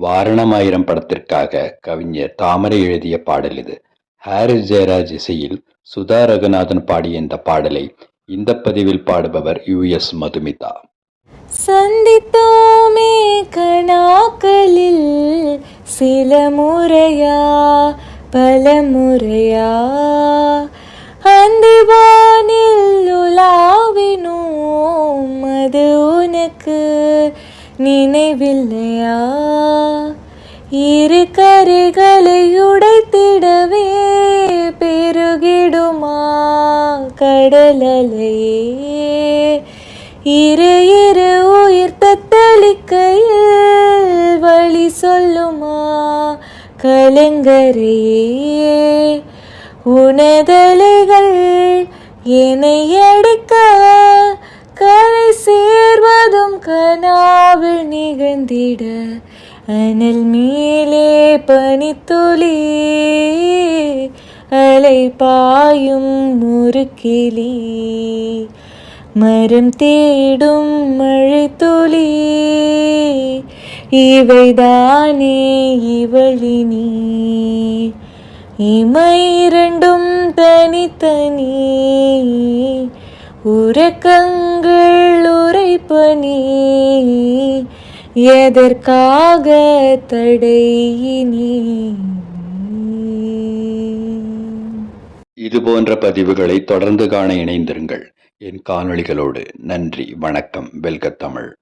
வாரணமாயிரம் படத்திற்காக கவிஞர் தாமரை எழுதிய பாடல் இது. ஹாரிஸ் ஜெயராஜ் இசையில் சுதா ரகுநாதன் பாடிய இந்த பாடலை இந்த பதிவில் பாடுபவர் யு எஸ் மதுமிதா. சந்தித்தோமே கணாக்களில் சில முறையா பல முறையா. அந்திவானில் உலாவினோம் அது உனக்கு நினைவில்லையா? இரு கரைகளை உடைத்திடவே பெருகிடுமா கடலலையே? இரு இரு உயிர் தத்தளிக்கையில் வழி சொல்லுமா கலங்கரையே? உனதலைகள் என்னை அடிக்க கனாவில் நிகழ்ந்திட அனல் மேலே பனித்துளி. அலை பாயும் ஒரு கிளி மரம் தேடும் மழை துளி இவைதானே இவளினி. இமை இரண்டும் தனித்தனி. உறக்கங்கள் உரைப்பனி எதற்காக தடையினி இது போன்ற பதிவுகளை தொடர்ந்து காண இணைந்திருங்கள். என் காணொளிகளோடு நன்றி வணக்கம் வெல்க தமிழ்.